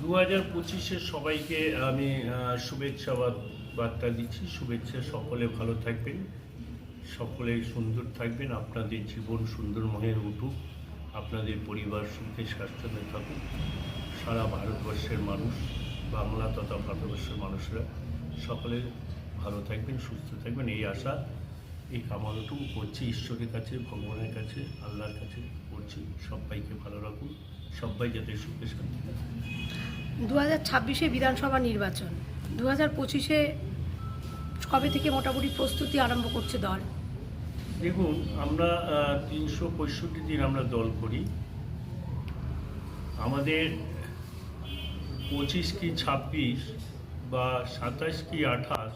দু হাজার পঁচিশে সবাইকে আমি শুভেচ্ছা বার্তা দিচ্ছি। শুভেচ্ছা, সকলে ভালো থাকবেন। সকলে সুন্দর থাকবেন। আপনাদের জীবন সুন্দরময়ের উঠুক। আপনাদের পরিবার সুখে স্বাচ্ছন্দ্যে থাকুক। সারা ভারতবর্ষের মানুষ, বাংলা তথা ভারতবর্ষের মানুষরা সকলে ভালো থাকবেন, সুস্থ থাকবেন। এই আশা, এই কামনাটুকু করছি ঈশ্বরের কাছে, ভগবানের কাছে, আল্লাহর কাছে। করছি সবাইকে ভালো রাখুন সবাই যাতে সুখে শান্তি থাকে দু হাজার ছাব্বিশে বিধানসভা নির্বাচন দু হাজার পঁচিশে কবে থেকে মোটামুটি প্রস্তুতি আরম্ভ করছে দল? দেখুন আমরা তিনশো পঁয়ষট্টি দিন আমরা দল করি। আমাদের পঁচিশ কি ছাব্বিশ বা সাতাশ কি আঠাশ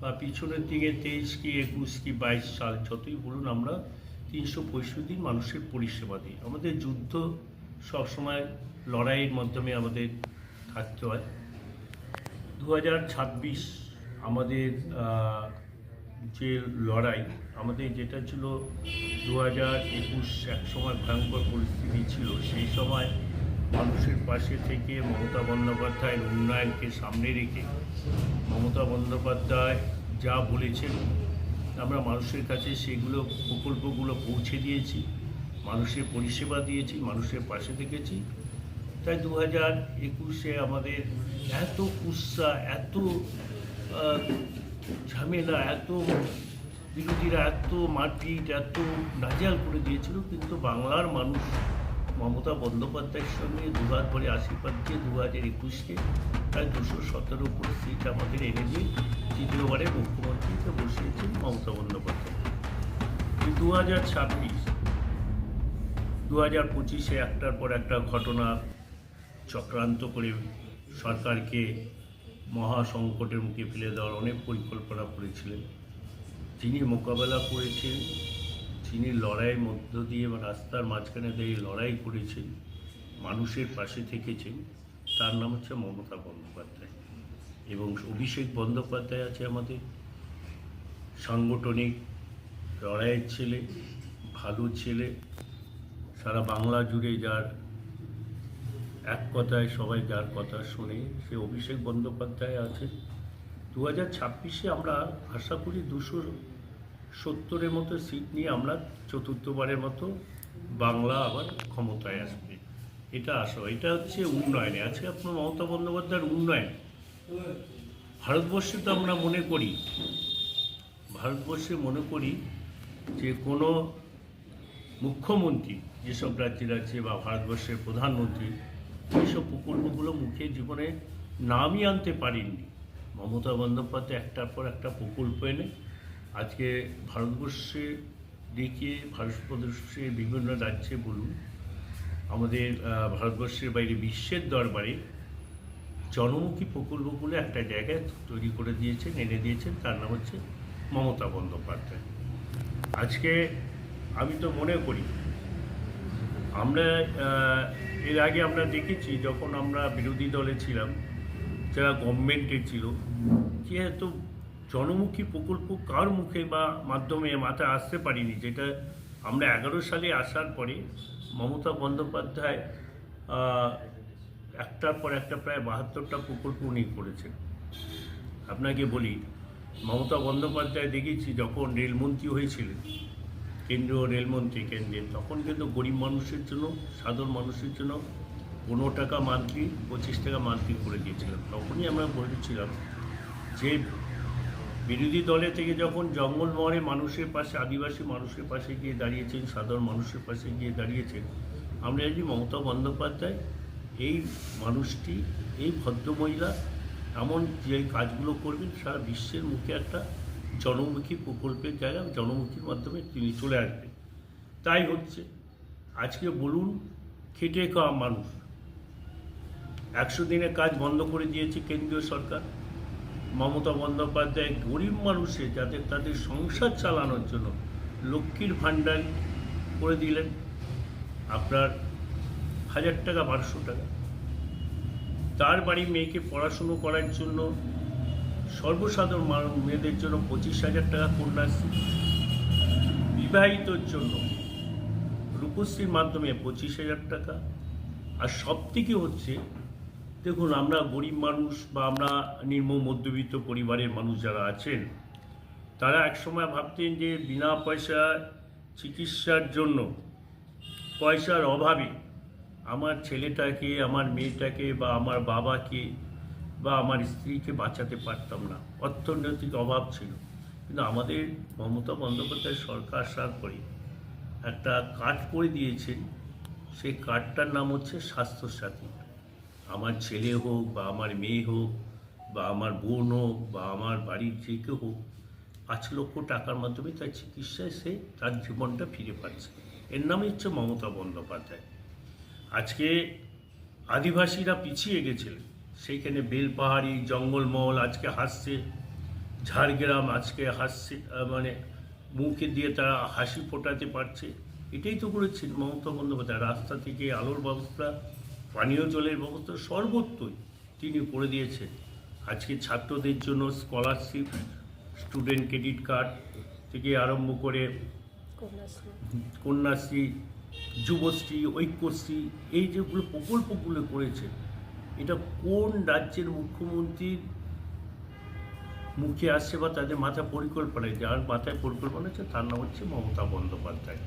বা পিছনের দিকে তেইশ কি একুশ কি বাইশ সাল যতই বলুন আমরা তিনশো পঁয়ষট্টি দিন মানুষের পরিষেবা দিই আমাদের যুদ্ধ সবসময় লড়াইয়ের মাধ্যমে আমাদের থাকতে হয়। দু হাজার ছাব্বিশ আমাদের যে লড়াই, আমাদের যেটা ছিল দু হাজার একুশ এক সময় ভয়ঙ্কর পরিস্থিতি ছিল। সেই সময় মানুষের পাশে থেকে মমতা বন্দ্যোপাধ্যায়ের উন্নয়নকে সামনে রেখে মমতা বন্দ্যোপাধ্যায় যা বলেছেন আমরা মানুষের কাছে সেগুলো, প্রকল্পগুলো পৌঁছে দিয়েছি, মানুষের পরিষেবা দিয়েছি, মানুষের পাশে থেকেছি। তাই দু হাজার একুশে আমাদের এত উৎসাহ, এত ঝামেলা, এত বিরোধীরা, এত মারপিট, এত নাজাল করে দিয়েছিল, কিন্তু বাংলার মানুষ মমতা বন্দ্যোপাধ্যায়ের সঙ্গে দুবার পরে আশীর্বাদ দিয়ে দু হাজার একুশকে প্রায় দুশো সতেরো উপর সিট আমাদের এনে দিয়ে তৃতীয়বারে মুখ্যমন্ত্রীকে বসিয়েছেন মমতা বন্দ্যোপাধ্যায়। দু হাজার ছাব্বিশ দু হাজার পঁচিশে একটার পর একটা ঘটনা চক্রান্ত করে সরকারকে মহা সংকটের মুখে ফেলে দেওয়ার অনেক পরিকল্পনা করেছিলেন। যিনি মোকাবেলা করেছেন, যিনি লড়াইয়ের মধ্য দিয়ে বা রাস্তার মাঝখানে দিয়ে লড়াই করেছেন, মানুষের পাশে থেকেছেন, তার নাম হচ্ছে মমতা বন্দ্যোপাধ্যায়। এবং অভিষেক বন্দ্যোপাধ্যায় আছে আমাদের। সাংগঠনিক লড়াইয়ের ছেলে ভালো ছেলে, সারা বাংলা জুড়ে যার এক কথায় সবাই যার কথা শুনে, সে অভিষেক বন্দ্যোপাধ্যায় আছে। দু হাজার ছাব্বিশে আমরা আশা করি দুশো সত্তরের মতো সিট নিয়ে আমরা চতুর্থবারের মতো বাংলা আবার ক্ষমতায় আসবে। এটা আশা, এটা হচ্ছে উন্নয়নে। আছে আপনার মমতা বন্দ্যোপাধ্যায়ের উন্নয়ন। ভারতবর্ষে তো আমরা মনে করি, ভারতবর্ষে মনে করি যে কোনো মুখ্যমন্ত্রী যেসব রাজ্যের আছে বা ভারতবর্ষের প্রধানমন্ত্রী, এইসব প্রকল্পগুলো মুখে জীবনে নামই আনতে পারেননি। মমতা বন্দ্যোপাধ্যায় একটার পর একটা প্রকল্প এনে আজকে ভারতবর্ষে দেখিয়ে ভারতবর্ষে বিভিন্ন রাজ্যে বলুন, আমাদের ভারতবর্ষের বাইরে বিশ্বের দরবারে জনমুখী প্রকল্পগুলো একটা জায়গায় তৈরি করে দিয়েছেন, এনে দিয়েছেন, তার নাম হচ্ছে মমতা বন্দ্যোপাধ্যায়। আজকে আমি তো মনে করি, আমরা এর আগে আমরা দেখেছি যখন আমরা বিরোধী দলে ছিলাম, যারা গভর্নমেন্টে ছিল যেহেতু জনমুখী প্রকল্প কার মুখে বা মাধ্যমে মাথায় আসতে পারিনি, যেটা আমরা এগারো সালে আসার পরে মমতা বন্দ্যোপাধ্যায় একটার পর একটা প্রায় বাহাত্তরটা প্রকল্প উনি করেছেন। আপনাকে বলি, মমতা বন্দ্যোপাধ্যায় দেখেছি যখন রেলমন্ত্রী হয়েছিলেন, কেন্দ্রীয় রেলমন্ত্রী কেন্দ্রের তখন কিন্তু গরিব মানুষের জন্য, সাধারণ মানুষের জন্য পনেরো টাকা মান্থলি, পঁচিশ টাকা মান্থলি করে দিয়েছিলাম তখনই আমরা বলেছিলাম যে, বিরোধী দলে থেকে যখন জঙ্গলমহলে মানুষের পাশে, আদিবাসী মানুষের পাশে গিয়ে দাঁড়িয়েছেন, সাধারণ মানুষের পাশে গিয়ে দাঁড়িয়েছেন, আমরা জানি মমতা বন্দ্যোপাধ্যায় এই মানুষটি, এই ভদ্রমহিলা এমন যে কাজগুলো করবেন, সারা বিশ্বের মুখে একটা জনমুখী প্রকল্পের জায়গা, জনমুখীর মাধ্যমে তিনি চলে আসবেন। তাই হচ্ছে, আজকে বলুন, খেটে খাওয়া মানুষ। একশো দিনের কাজ বন্ধ করে দিয়েছে কেন্দ্রীয় সরকার। মমতা বন্দ্যোপাধ্যায় গরিব মানুষের যাদের তাদের সংসার চালানোর জন্য লক্ষ্মীর ভাণ্ডার করে দিলেন। আপনার হাজার টাকা, বারোশো টাকা। তার বাড়ি মেয়েকে পড়াশুনো করার জন্য সর্বসাধারণ মেয়েদের জন্য পঁচিশ হাজার টাকা কন্যাশ্রী। বিবাহিতর জন্য রূপশ্রীর মাধ্যমে পঁচিশ হাজার টাকা। আর সব থেকে হচ্ছে, দেখুন, আমরা গরিব মানুষ বা আমরা নিম্ন মধ্যবিত্ত পরিবারের মানুষ যারা আছেন, তারা একসময় ভাবতেন যে বিনা পয়সা চিকিৎসার জন্য পয়সার অভাবে আমার ছেলেটাকে, আমার মেয়েটাকে বা আমার বাবাকে বা আমার স্ত্রীকে বাঁচাতে পারতাম না। অর্থনৈতিক অভাব ছিল। কিন্তু আমাদের মমতা বন্দ্যোপাধ্যায় সরকার আসার পরে একটা কার্ড করে দিয়েছেন। সেই কার্ডটার নাম হচ্ছে স্বাস্থ্যসাথী। আমার ছেলে হোক বা আমার মেয়ে হোক বা আমার বোন হোক বা আমার বাড়ির যে কেউ হোক, পাঁচ লক্ষ টাকার মাধ্যমে তার চিকিৎসায় সে তার জীবনটা ফিরে পাচ্ছে। এর নামই হচ্ছে মমতা বন্দ্যোপাধ্যায়। আজকে আদিবাসীরা পিছিয়ে গেছিলেন। সেইখানে বেলপাহাড়ি জঙ্গলমহল আজকে হাসছে ঝাড়গ্রাম আজকে হাসছে মানে মুখে দিয়ে তারা হাসি ফোটাতে পারছে। এটাই তো করেছেন মমতা বন্দ্যোপাধ্যায়। রাস্তা থেকে আলোর ব্যবস্থা পানীয় জলের ব্যবস্থা সর্বত্রই তিনি করে দিয়েছেন। আজকে ছাত্রদের জন্য স্কলারশিপ স্টুডেন্ট ক্রেডিট কার্ড থেকে আরম্ভ করে কন্যাশ্রী যুবশ্রী, ঐক্যশ্রী, এই যেগুলো প্রকল্পগুলো করেছে, এটা কোন রাজ্যের মুখ্যমন্ত্রীর মুখে আসছে বা তাদের মাথায় পরিকল্পনায়, যার মাথায় পরিকল্পনা আছে তার নাম হচ্ছে মমতা বন্দ্যোপাধ্যায়।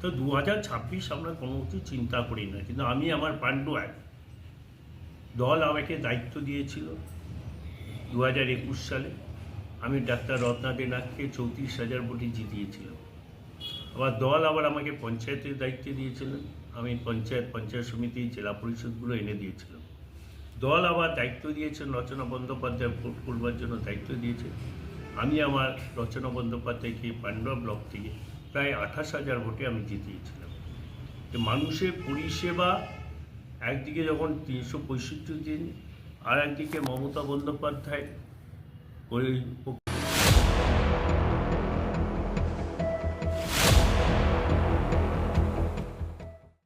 তো দু হাজার ছাব্বিশ আমরা কোনো কিছু চিন্তা করি না, কিন্তু আমি আমার পাণ্ডু এক। দল আমাকে দায়িত্ব দিয়েছিল দু হাজার একুশ সালে। আমি ডাক্তার রত্নাদে নাথকে চৌত্রিশ হাজার ভোটে জিতিয়েছিলাম। আবার দল আবার আমাকে পঞ্চায়েতের দায়িত্ব দিয়েছিলেন। আমি পঞ্চায়েত পঞ্চায়েত সমিতি, জেলা পরিষদগুলো এনে দিয়েছিলাম। দল আবার দায়িত্ব দিয়েছেন, রচনা বন্দ্যোপাধ্যায় ভোট করবার জন্য দায়িত্ব দিয়েছে আমি আমার রচনা বন্দ্যোপাধ্যায়কে পান্ডবা ব্লক থেকে প্রায় আঠাশ হাজার ভোটে আমি জিতিয়েছিলাম। তো মানুষের পরিষেবা একদিকে যখন তিনশো পঁয়ষট্টি দিন, আর একদিকে মমতা বন্দ্যোপাধ্যায়